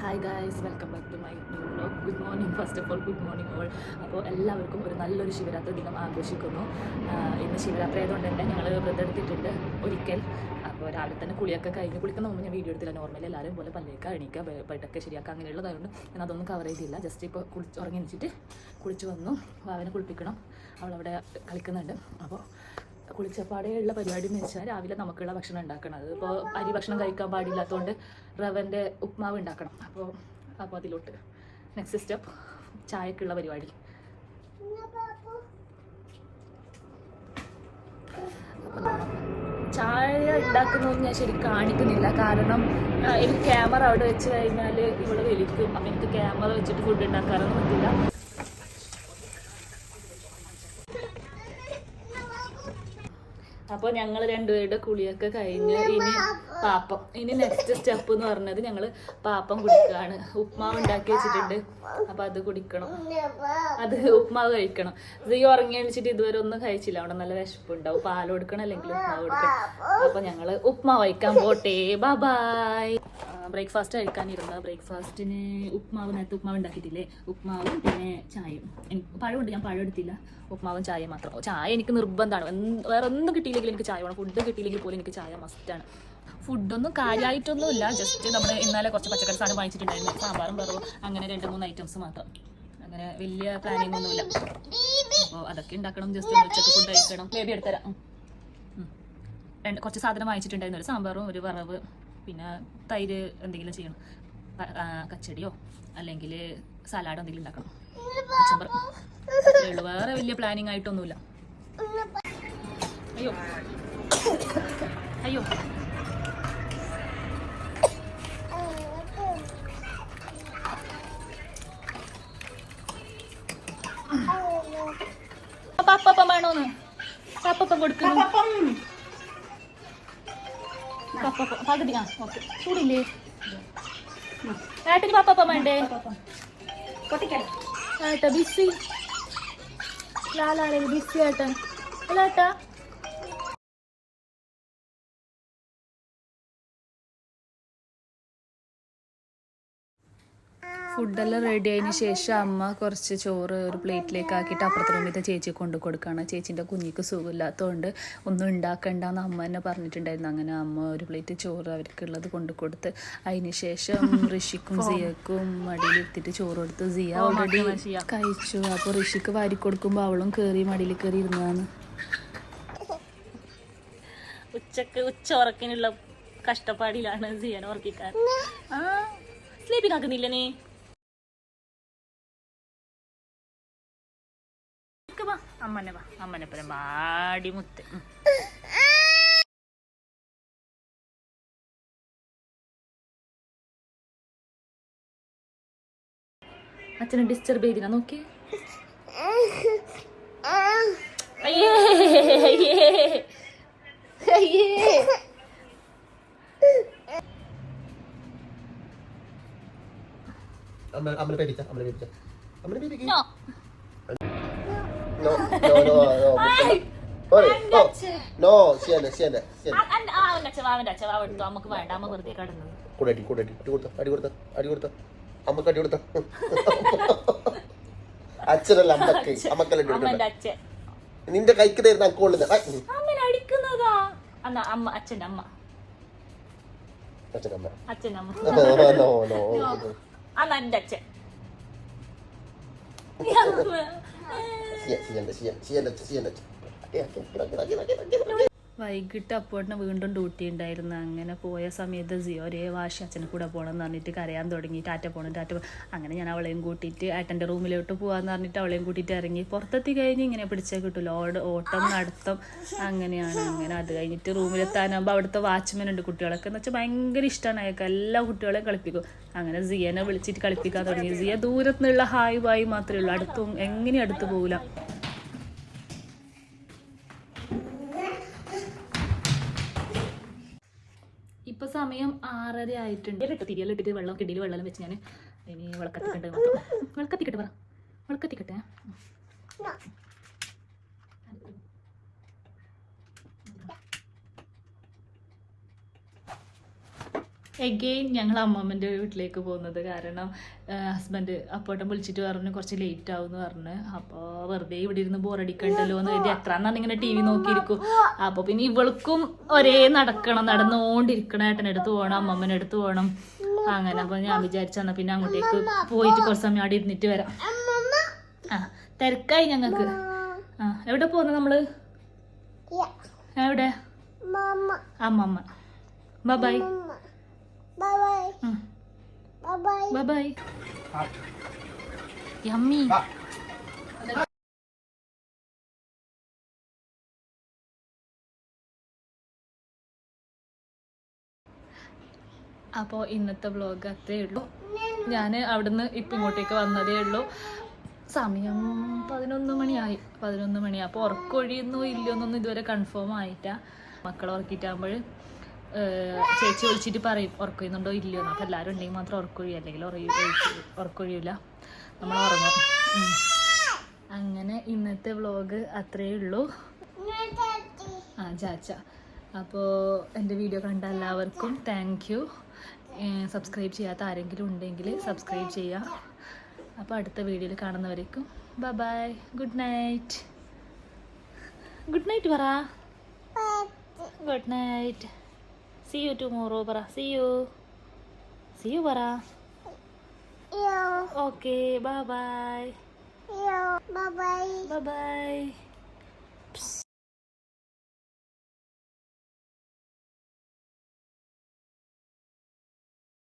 Hi guys welcome back to my new vlog good morning first of all good morning all അപ്പോൾ എല്ലാവർക്കും ഒരു നല്ലൊരു ശിവരാത്രി ദിനം ആഘോഷിക്കുന്നു. ഇന്ന് ശിവരാത്രി ആയതുകൊണ്ട് തന്നെ ഞങ്ങൾ വ്രതെടുത്തിട്ടുണ്ട് ഒരിക്കൽ. അപ്പോൾ രാവിലെ തന്നെ കുളിയൊക്കെ കഴിഞ്ഞ് കുളിക്കുന്ന മുമ്പ് ഞാൻ വീഡിയോ എടുത്തില്ല. നോർമലി എല്ലാവരും പോലെ പല്ലേക്ക് എണീക്കുക പെട്ടൊക്കെ ശരിയാക്കുക അങ്ങനെയുള്ളതായതുകൊണ്ട് ഞാൻ അതൊന്നും കവർ ചെയ്തില്ല. ജസ്റ്റ് ഇപ്പോൾ കുളിച്ച് ഉറങ്ങി വെച്ചിട്ട് കുളിച്ച് വന്നു. അവനെ കുളിപ്പിക്കണം. അവളവിടെ കളിക്കുന്നുണ്ട്. അപ്പോൾ കുളിച്ചപ്പാടെയുള്ള പരിപാടി എന്ന് വെച്ചാൽ രാവിലെ നമുക്കുള്ള ഭക്ഷണം ഉണ്ടാക്കണം. ഇപ്പോൾ അരി ഭക്ഷണം കഴിക്കാൻ പാടില്ലാത്തതുകൊണ്ട് റവന്റെ ഉപ്മാവ് ഉണ്ടാക്കണം. അപ്പോൾ അപ്പോൾ അതിലോട്ട് നെക്സ്റ്റ് സ്റ്റെപ്പ് ചായക്കുള്ള പരിപാടി. ചായ ഉണ്ടാക്കുന്നതൊന്നും ഞാൻ ശരി കാണിക്കുന്നില്ല. കാരണം എനിക്ക് ക്യാമറ അവിടെ വെച്ച് കഴിഞ്ഞാൽ ഇവൾ വലിക്കും അപ്പം എനിക്ക് ക്യാമറ വെച്ചിട്ട് ഫുഡ് ഉണ്ടാക്കാനൊന്നും പറ്റില്ല അപ്പോൾ ഞങ്ങൾ രണ്ടുപേരുടെ കുളിയൊക്കെ കഴിഞ്ഞ് ഇനി പാപ്പം ഇനി നെക്സ്റ്റ് സ്റ്റെപ്പ് എന്ന് പറഞ്ഞത് ഞങ്ങൾ പാപ്പം കുടിക്കുകയാണ് ഉപ്മാവ് ഉണ്ടാക്കി വെച്ചിട്ടുണ്ട്. അപ്പോൾ അത് കുടിക്കണം. അത് ഉപ്മാവ് കഴിക്കണം. ഇത് ഈ ഉറങ്ങി എണിച്ചിട്ട് ഇതുവരെ ഒന്നും കഴിച്ചില്ല. അവിടെ നല്ല വിശപ്പുണ്ടാവും. പാൽ കൊടുക്കണം അല്ലെങ്കിൽ ഉപ്മാവ് കൊടുക്കണം. അപ്പോൾ ഞങ്ങൾ ഉപ്മാവ് കഴിക്കാൻ പോട്ടെ. ബൈ ബ്രേക്ക്ഫാസ്റ്റ് കഴിക്കാനിരുന്ന ബ്രേക്ക്ഫാസ്റ്റിന് ഉപ്മാവ് നേരത്തെ ഉപ്മാവ് ഉണ്ടാക്കിയിട്ടില്ലേ? ഉപ്മാവും പിന്നെ ചായയും. എനിക്ക് പഴമുണ്ട് ഞാൻ പഴം എടുത്തില്ല. ഉപ്മാവും ചായ മാത്രം. ചായ എനിക്ക് നിർബന്ധമാണ്. വേറെ ഒന്നും കിട്ടിയില്ലെങ്കിൽ എനിക്ക് ചായ വേണം. ഫുഡ് കിട്ടിയില്ലെങ്കിൽ പോലും എനിക്ക് ചായ മസ്റ്റാണ് ഫുഡൊന്നും കാര്യമായിട്ടൊന്നുമില്ല ജസ്റ്റ് നമ്മൾ ഇന്നലെ കുറച്ച് പച്ചക്കറി സാധനം വാങ്ങിച്ചിട്ടുണ്ടായിരുന്നു. സാമ്പാറും വെറും അങ്ങനെ രണ്ട് മൂന്ന് ഐറ്റംസ് മാത്രം. അങ്ങനെ വലിയ പ്ലാനിങ് ഒന്നുമില്ല. അപ്പോൾ അതൊക്കെ ഉണ്ടാക്കണം. ജസ്റ്റ് ഉച്ചയ്ക്ക് ഫുഡ് കഴിക്കണം. ബേബി എടുത്തരാം. രണ്ട് കുറച്ച് സാധനം വാങ്ങിച്ചിട്ടുണ്ടായിരുന്നു. ഒരു സാമ്പാറും ഒരു വറവ്. പിന്നെ തൈര് എന്തെങ്കിലും ചെയ്യണം. കച്ചടിയോ? അല്ലെങ്കിൽ സലാഡോ എന്തെങ്കിലും ഉണ്ടാക്കണം? അച്ഛൻ വേറെ വലിയ പ്ലാനിങ് ആയിട്ടൊന്നുമില്ല. അയ്യോ. അയ്യോ. പപ്പപ്പം വേണോന്ന്? പപ്പപ്പം കൊടുക്കുന്നു. പകുതി ആ ഓക്കെ. ചൂടില്ലേ? ഏട്ടന് പാപ്പാ വേണ്ടേ? ഏട്ടാ ബിസി. ലാലാലെ ബിസി ഏട്ടൻ. അല്ല ഏട്ടാ ഫുഡെല്ലാം റെഡി ആയതിന് ശേഷം അമ്മ കുറച്ച് ചോറ് ഒരു പ്ലേറ്റിലേക്ക് ആക്കിയിട്ട് അപ്പുറത്തെ റൂമിലത്തെ ചേച്ചി കൊണ്ട് കൊടുക്കുകയാണ്. ചേച്ചീന്റെ കുഞ്ഞിക്ക് സുഖമില്ലാത്തതുകൊണ്ട് ഒന്നും ഉണ്ടാക്കണ്ടെന്ന് അമ്മ തന്നെ പറഞ്ഞിട്ടുണ്ടായിരുന്നു. അങ്ങനെ അമ്മ ഒരു പ്ലേറ്റ് ചോറ് അവർക്കുള്ളത് കൊണ്ട് കൊടുത്ത് അതിന് ശേഷം ഋഷിക്കും സിയക്കും മടിയിലെത്തിയിട്ട് ചോറ് കൊടുത്ത് സിയ ഓൾറെഡി കഴിച്ചു. അപ്പോൾ ഋഷിക്ക് വാരി കൊടുക്കുമ്പോൾ അവളും കയറി മടിയിൽ കയറി ഇരുന്നതാണ്. ഉച്ചയ്ക്ക് ഉച്ച ഉറക്കിനുള്ള കഷ്ടപ്പാടിലാണ് സിയനെ ഉറക്കിക്കാൻ. ആ സ്ലീപ്പിംഗ് ആക്കുന്നില്ല നീ? അമ്മനെ വാ അമ്മനെ പോലെ വാടിമുത്ത് അച്ഛനെ ഡിസ്റ്റർബ് ചെയ്തിന നോക്കി അയ്യേ അയ്യേ. അയ്യേ. അമ്മ അമ്മനെ പേടിച്ച അമ്മനെ പേടിച്ച അമ്മനെ പേടിക്ക No, no, no, no. No വെറുതെ കിടന്നത് കൂടടി കൂടടി അടി കൊടുത്ത അടി കൊടുത്ത അടി കൊടുത്ത. അമ്മയ്ക്ക് അടി കൊടുത്ത. അച്ഛനല്ല അമ്മയ്ക്ക് അമ്മക്കല്ല അടി കൊടുക്കണ്ട? നിന്റെ കൈക്ക് തരുന്ന അക്കോളിന് അമ്മനെ അടിക്കുന്നതാ എന്നാ അമ്മ അച്ഛന്റെ അമ്മ അച്ഛനമ്മ അച്ഛന്റെ അമ്മ നോ നോ അന്നാ എന്റെ വൈകിട്ട് അപ്പോട്ടിന് വീണ്ടും ഡ്യൂട്ടി ഉണ്ടായിരുന്നു അങ്ങനെ പോയ സമയത്ത് ജിയോ ഒരേ വാശി അച്ഛനെ കൂടെ പോകണം എന്ന് പറഞ്ഞിട്ട് കരയാൻ തുടങ്ങി. ടാറ്റ പോകണം ടാറ്റ അങ്ങനെ ഞാൻ അവളെയും കൂട്ടിയിട്ട് ഏട്ടന്റെ റൂമിലോട്ട് പോകാമെന്ന് പറഞ്ഞിട്ട് അവളെയും കൂട്ടിയിട്ട് ഇറങ്ങി. പുറത്തെത്തി കഴിഞ്ഞ് ഇങ്ങനെ പിടിച്ചേ കിട്ടില്ല ഓട് ഓട്ടം നടത്തം അങ്ങനെയാണ്. അങ്ങനെ അത് കഴിഞ്ഞിട്ട് റൂമിലെത്താനാകുമ്പോൾ അവിടുത്തെ വാച്ച്മാൻ ഉണ്ട് കുട്ടികളൊക്കെ. എന്ന് വെച്ചാൽ ഭയങ്കര ഇഷ്ടമാണ് അയാൾക്ക്. എല്ലാ കുട്ടികളെയും കളിപ്പിക്കും. അങ്ങനെ സിയനെ വിളിച്ചിട്ട് കളിപ്പിക്കാൻ തുടങ്ങി. സിയ ദൂരത്തുനിന്നുള്ള ഹായ് ബായ് മാത്രമേ ഉള്ളൂ. അടുത്തും എങ്ങനെയും അടുത്ത് പോകില്ല ഇപ്പൊ സമയം ആറര ആയിട്ടുണ്ട്. ഇട്ട് തിരിയെല്ലാം ഇട്ടിട്ട് വെള്ളം കിടിയിൽ വെള്ളം വെച്ച് ഞാൻ ഇനി വിളക്കത്തിക്കട്ടെ വിളക്കത്തിക്കട്ടെ പറ. വിളക്കത്തിക്കട്ടെ എഗെയിൻ ഞങ്ങൾ അമ്മമ്മന്റെ വീട്ടിലേക്ക് പോകുന്നത് കാരണം ഹസ്ബൻഡ് അപ്പോട്ടം വിളിച്ചിട്ട് പറഞ്ഞു കുറച്ച് ലേറ്റ് ആവും എന്ന് പറഞ്ഞ്. അപ്പോൾ വെറുതെ ഇവിടെ ഇരുന്ന് ബോറടിക്കണ്ടല്ലോ എന്ന് കരുതി എത്ര എന്നാണ് ഇങ്ങനെ ടി വി നോക്കിയിരിക്കും. അപ്പോൾ പിന്നെ ഇവൾക്കും ഒരേ നടക്കണം. നടന്നുകൊണ്ടിരിക്കണം ഏട്ടന്റെ അടുത്ത് പോകണം അമ്മമ്മന്റെ അടുത്ത് പോകണം അങ്ങനെ അപ്പോൾ ഞാൻ വിചാരിച്ചെന്നാൽ പിന്നെ അങ്ങോട്ടേക്ക് പോയിട്ട് കുറച്ച് സമയം അവിടെ ഇരുന്നിട്ട് വരാം. ആ തിരക്കായി ഞങ്ങൾക്ക്. ആ എവിടെ പോകുന്നത് നമ്മൾ എവിടെ? അമ്മമ്മ bye bye bye bye yummy അപ്പോൾ ഇന്നത്തെ വ്ലോഗ് അത്രേ ഉള്ളൂ. ഞാൻ അവിടുന്ന് ഇപ്പം ഇങ്ങോട്ടേക്ക് വന്നതേ ഉള്ളൂ. സമയം പതിനൊന്ന് മണിയായി. പതിനൊന്ന് മണി അപ്പോൾ ഉറക്കൊഴിയുന്നോ ഇല്ലയോ എന്നൊന്നും ഇതുവരെ കൺഫേം ആയിട്ടാ മക്കളെ ഉറക്കിയിട്ടാകുമ്പോൾ ചേച്ചി വിളിച്ചിട്ട് പറയും ഉറക്കുന്നുണ്ടോ ഇല്ലയോ? അപ്പോൾ എല്ലാവരും ഉണ്ടെങ്കിൽ മാത്രം ഉറക്കൊഴിയും അല്ലെങ്കിൽ ഉറക്കൊഴിയില്ല നമ്മൾ ഉറങ്ങും. അങ്ങനെ ഇന്നത്തെ വ്ളോഗ് അത്രയേ ഉള്ളൂ. ആ ചാച്ച. അപ്പോൾ എന്റെ വീഡിയോ കണ്ട എല്ലാവർക്കും താങ്ക് യു സബ്സ്ക്രൈബ് ചെയ്യാത്ത ആരെങ്കിലും ഉണ്ടെങ്കിൽ സബ്സ്ക്രൈബ് ചെയ്യുക അപ്പോൾ അടുത്ത വീഡിയോയിൽ കാണുന്നവരേക്കും bye bye good night good night പറ. Good night see you tomorrow പറ സി യു സി യു പറ okay bye bye Bye bye. Bye bye